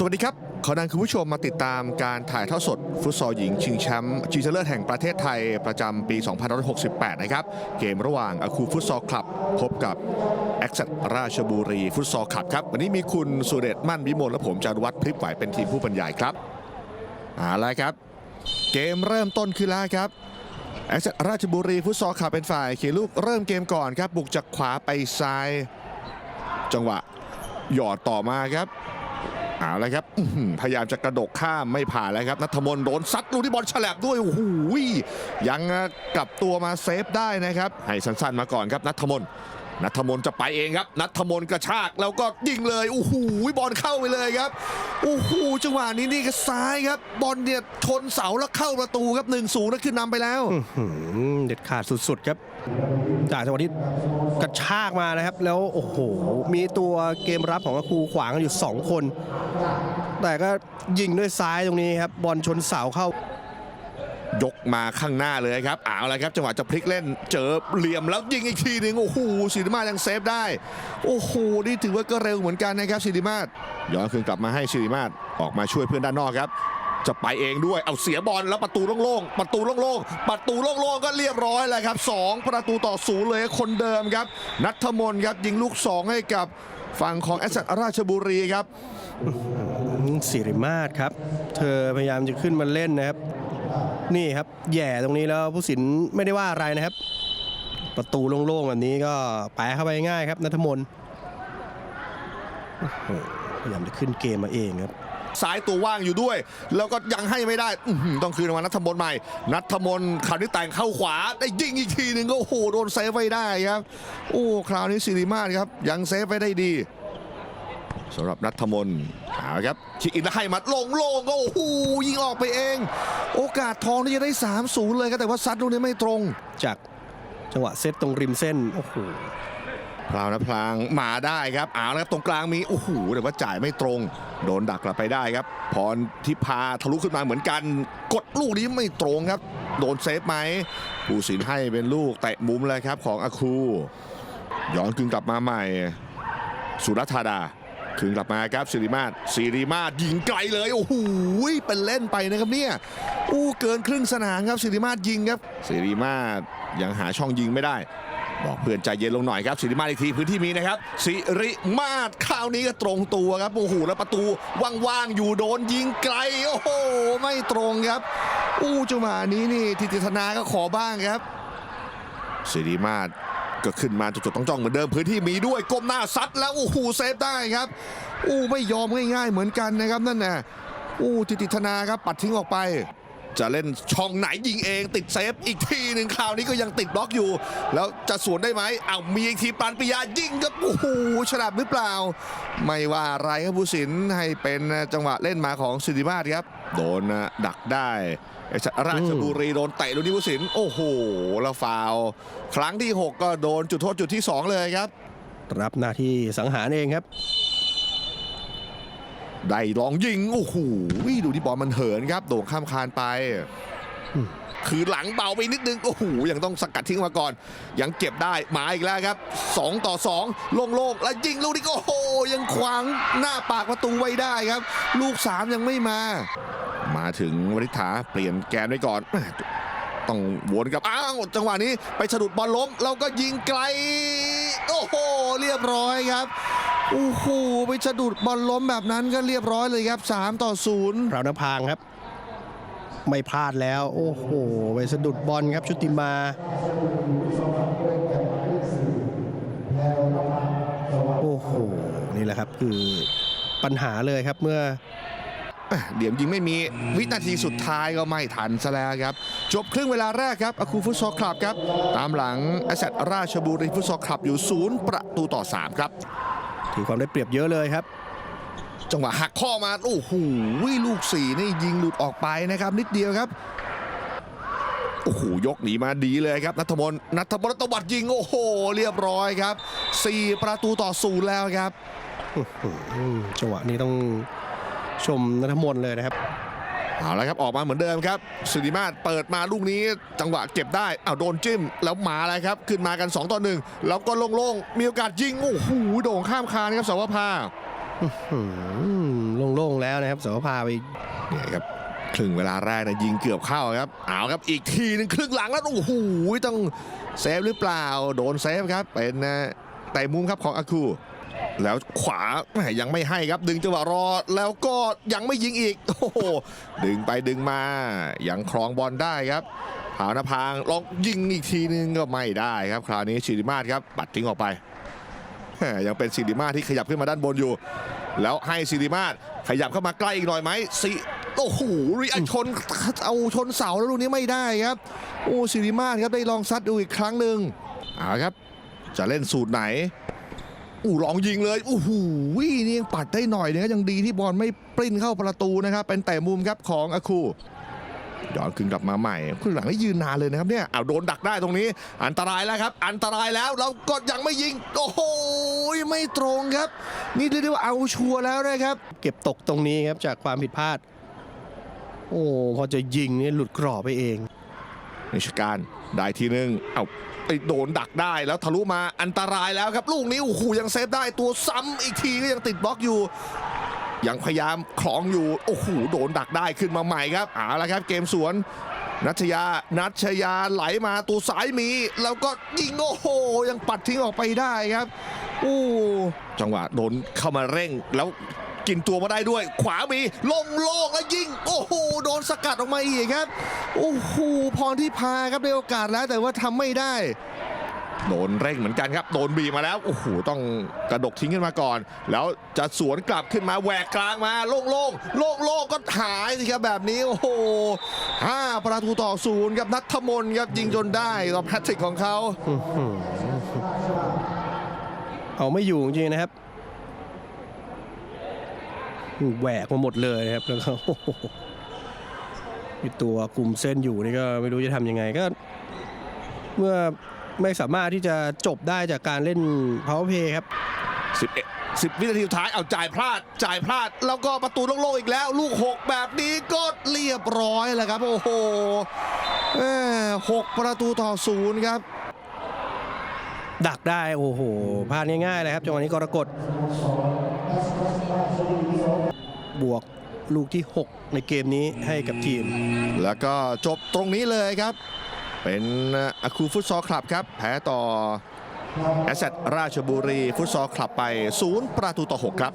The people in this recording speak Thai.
สวัสดีครับ ขอนำคุณผู้ชมมาติดตามการถ่ายทอดสด ฟุตซอลหญิงชิงแชมป์ชิงชนะเลิศแห่งประเทศไทยประจำปี 2568 นะครับ เกมระหว่างอาคูฟุตซอลคลับ พบกับแอคเซตราชบุรีฟุตซอลคลับครับ วันนี้มีคุณสุเดชมั่นวิมลและผมจารุวัฒน์พริบไหวเป็นทีมผู้บรรยายครับเอาละครับ เกมเริ่มต้นขึ้นแล้วครับแอคเซตราชบุรีฟุตซอลคลับเป็นฝ่ายเขียนลูกเริ่มเกมก่อนครับบุกจากขวาไปซ้าย จังหวะหยอดต่อมาครับ เอาละครับพยายามจะกระดกข้ามไม่ผ่านแล้วครับนัทมนต์โดนซัดลูกที่บอลฉลับด้วยโอ้โหยังกลับตัวมาเซฟได้นะครับ ให้สั้นๆมาก่อนครับนัทมนต์ นัทมนจะไปเองครับ นัทมนกระชากแล้วก็ยิงเลยโอ้โหบอลเข้าไปเลยครับโอ้โหจังหวะนี้นี่ก็ซ้ายครับ บอลเนี่ยชนเสาแล้วเข้าประตูครับ1นศูนย์แล้วขึ้นนำไปแล้วเด็ดขาดสุดๆครับ จากจังหวะที่กระชากมานะครับ แล้วโอ้โหมีตัวเกมรับของอาคูขวางอยู่ 2 คน แต่ก็ยิงด้วยซ้ายตรงนี้ครับ บอลชนเสาเข้า ยกมาข้างหน้าเลยครับเอาละครับจังหวะจะพลิกเล่นเจอเหลี่ยมแล้วยิงอีกทีหนึ่งโอ้โหสิริมาศยังเซฟได้ โอ้โหนี่ถือว่าก็เร็วเหมือนกันนะครับสิริมาศย้อนคืนกลับมาให้สิริมาศออกมาช่วยเพื่อนด้านนอกครับจะไปเองด้วยเอาเสียบอลแล้วประตูโล่งๆ ประตูโล่งๆ ประตูโล่งๆ ก็เรียบร้อยแล้วครับสองประตูต่อศูนย์เลยคนเดิมครับ นัทมน์ครับยิงลูกสองให้กับฝั่งของแอสเซทราชบุรีครับสิริมาศครับ เธอพยายามจะขึ้นมาเล่นนะครับ นี่ครับแย่ตรงนี้แล้วผู้สินไม่ได้ว่าอะไรนะครับ ประตูโล่งๆแบบนี้ก็แปะเข้าไปง่ายครับนัทมนต์โอ้โหพยายามจะขึ้นเกมมาเองครับซ้ายตัวว่างอยู่ด้วย แล้วก็ยังให้ไม่ได้ต้องคืนมานัทมนใหม่ นัทมนคราวนี้แต่งเข้าขวา ได้ยิงอีกทีหนึ่งก็โอ้โหโดนเซฟไว้ได้ครับ โอ้คราวนี้สิริมาศครับ ยังเซฟไว้ได้ดีสำหรับนัทมน เอาละครับชิอินแล้วให้มาลงโล่งก็โอ้โหยิงออกไปเอง โอกาสทองที่จะได้3-0เลยครับแต่ว่าซัดลูกนี้ไม่ตรง จากจังหวะเซตตรงริมเส้นโอ้โหพราวนะพลางมาได้ครับเอาละครับตรงกลางมีโอ้โหแต่ว่าจ่ายไม่ตรง โดนดักกลับไปได้ครับ พรทิพาทะลุขึ้นมาเหมือนกัน กดลูกนี้ไม่ตรงครับ โดนเซฟไหมผู้สินให้เป็นลูกเตะมุมเลยครับของอาคูย้อนคืนกลับมาใหม่ สุรัธาดา คืนกลับมาครับสิริมาศสิริมาศยิงไกลเลยโอ้โหเป็นเล่นไปนะครับเนี่ยอู้เกินครึ่งสนามครับสิริมาศยิงครับสิริมาศยังหาช่องยิงไม่ได้ บอกเพื่อนใจเย็นลงหน่อยครับสิริมาศอีกทีพื้นที่มีนะครับสิริมาศคราวนี้ก็ตรงตัวครับโอ้โหแล้วประตูว่างๆอยู่โดนยิงไกลโอ้โหไม่ตรงครับอู้จังหวะนี้นี่ทิติธนาก็ขอบ้างครับสิริมาศ ก็ขึ้นมาจุดๆต้องจ้องเหมือนเดิมพื้นที่มีด้วยก้มหน้าซัดแล้วโอ้โหเซฟได้ครับอู้ไม่ยอมง่ายๆเหมือนกันนะครับนั่นน่ะอู้ทิติธนาครับปัดทิ้งออกไป จะเล่นช่องไหนยิงเองติดเซฟอีกทีหนึ่งคราวนี้ก็ยังติดบล็อกอยู่ แล้วจะสวนได้ไหมอ้าวมีอีกทีปานปิยายิงครับโอ้โหฉลับหรือเปล่า ไม่ว่าอะไรครับผู้สินให้เป็นจังหวะเล่นมาของสิริมาศครับ โดนดักได้เอชราชบุรีโดนเตะลูกนี้ผู้สินโอ้โหแล้วฟาวล์ครั้งที่ 6 ก็โดนจุดโทษจุดที่ 2 เลยครับ รับหน้าที่สังหารเองครับ ได้ลองยิง โอ้โหดูที่บอลมันเหินครับ โด่งข้ามคานไปอืม คือหลังเบาไปนิดนึง โอ้โห ยังต้องสกัดทิ้งมาก่อน ยังเก็บได้ มาอีกแล้วครับ 2 ต่อ 2 โล่งๆ แล้วยิงลูกนี้โอ้โห ยังขวางหน้าปากประตูไว้ได้ครับ ลูก 3 ยังไม่มา มาถึงวริษฐาเปลี่ยนแกนไว้ก่อนต้องวนกับอ้าวจังหวะนี้ไปสะดุดบอลล้มเราก็ยิงไกล โอ้โห เรียบร้อยครับโอ้โหไปสะดุดบอลล้มแบบนั้นก็เรียบร้อยเลยครับ 3 ต่อ0เรานพางครับ ไม่พลาดแล้ว โอ้โห ไปสะดุดบอลครับชุติมาโอ้โห นี่แหละครับคือปัญหาเลยครับเมื่ออะเดี๋ยวยิงไม่มีวินาทีสุดท้ายก็ไม่ทันซะแล้วครับ จบครึ่งเวลาแรกครับอาคูฟุตซอลคลับครับ ตามหลังแอสเซทราชบุรีฟุตซอลคลับอยู่ศูนย์ประตูต่อ 3 ครับ ถือความได้เปรียบเยอะเลยครับ จังหวะหักข้อมาโอ้โหลูกสี่นี่ยิงหลุดออกไปนะครับ นิดเดียวครับโอ้โหยกหนีมาดีเลยครับนัทมนต์นัทมนต์ตวัดยิงโอ้โห เรียบร้อยครับ 4 ประตูต่อศูนย์แล้วครับอืมจังหวะนี้ต้องชมนัทมนต์เลยนะครับเอาละครับออกมาเหมือนเดิมครับสุริมาศเปิดมาลูกนี้จังหวะเก็บได้เอาวโดนจิ้ม แล้วมาแล้วครับ ขึ้นมากัน 2 ต่อ1แล้วก็โล่งๆมีโอกาสยิงโอ้โหโด่งข้ามคานครับสาวภาอืม โล่งๆแล้วนะครับสวพาไปเนี่ยครับครึ่งเวลาแรกนะยิงเกือบเข้าครับเอาครับอีกทีหนึงครึ่งหลังแล้วโอ้โหต้องเซฟหรือเปล่า โดนเซฟครับเป็นนะแต่มุมครับของอาคูแล้วขวายังไม่ให้ครับ ดึงจังหวะรอแล้วก็ยังไม่ยิงอีก โอ้โหดึงไปดึงมา ยังครองบอลได้ครับผาวนพางลองยิงอีกทีนึงก็ไม่ได้ครับ คราวนี้ชิริมาศครับปัดทิ้งออกไป ยังเป็นชิริมาที่ขยับขึ้นมาด้านบนอยู่ แล้วให้ซิริมาขยับเข้ามาใกล้อีกหน่อยไหมสิโอ้โหรีอัชนเอาชนเสาแล้วลูกนี้ไม่ได้ครับ โอ้ซิริมาครับได้ลองซัดดูอีกครั้งหนึ่งเอาครับ จะเล่นสูตรไหนอู้ลองยิงเลยโอ้โหนี่ยังปัดได้หน่อยนึงครับยังดีที่บอลไม่ปริ้นเข้าประตูนะครับ เป็นแต่มุมครับของอาคูย้อนคืนกลับมาใหม่ครึ่งหลังได้ยืนนานเลยนะครับเนี่ยเอาโดนดักได้ตรงนี้ อันตรายแล้วครับ อันตรายแล้วแล้วก็ยังไม่ยิง โอ้โห ไม่ตรงครับ นี่เรียกได้ว่าเอาชัวร์แล้วนะครับ เก็บตกตรงนี้ครับจากความผิดพลาด โอ้พอจะยิงนี่หลุดกรอบไปเองนิชการได้ทีนึงเอาไปโดนดักได้แล้วทะลุมาอันตรายแล้วครับ ลูกนี้โอ้โหยังเซฟได้ตัวซ้ำอีกทีก็ยังติดบล็อกอยู่ ยังพยายามคล้องอยู่โอ้โหโดนดักได้ขึ้นมาใหม่ครับเอาละครับ เกมสวนนัชยา นัชยาไหลมาตัวซ้ายมี แล้วก็ยิงโอ้โห ยังปัดทิ้งออกไปได้ครับ โอ้จังหวะโดนเข้ามาเร่งแล้วกินตัวมาได้ด้วย ขวามีลงโลกแล้วยิง โอ้โห โดนสกัดออกมาอีกครับ โอ้โห พรที่พาครับได้โอกาสแล้วแต่ว่าทำไม่ได้ โดนเร่งเหมือนกันครับ โดนบีมาแล้ว โอ้โห ต้องกระดกทิ้งขึ้นมาก่อน แล้วจะสวนกลับขึ้นมาแหวกกลางมา โล่งโล่งโล่งโล่งก็หายสิครับแบบนี้ โอ้โหห้าประตูต่อศูนย์ครับนัทมนครับยิงจนได้ต่อแพทริกของเขา เอาไม่อยู่จริงๆนะครับแหวกมาหมดเลยนะครับแล้วก็มีตัวกลุ่มเส้นอยู่นี่ก็ไม่รู้จะทำยังไงก็ เมื่อไม่สามารถที่จะจบได้จากการเล่น power play ครับ11 10 วินาทีสุดท้ายเอาจ่ายพลาด จ่ายพลาด แล้วก็ประตูโล่งๆอีกแล้ว ลูก 6 แบบนี้ก็เรียบร้อยแล้วครับ โอ้โหหกประตูต่อศูนย์ครับ ดักได้โอ้โหพลาดง่ายๆเลยครับจังหวะนี้กรกฎบวกลูกที่ 6 ในเกมนี้ให้กับทีม แล้วก็จบตรงนี้เลยครับ เป็นอาคูฟุตซอลคลับครับ แพ้ต่อแอสเซทราชบุรี ฟุตซอลคลับไป 0 ประตูต่อ 6 ครับ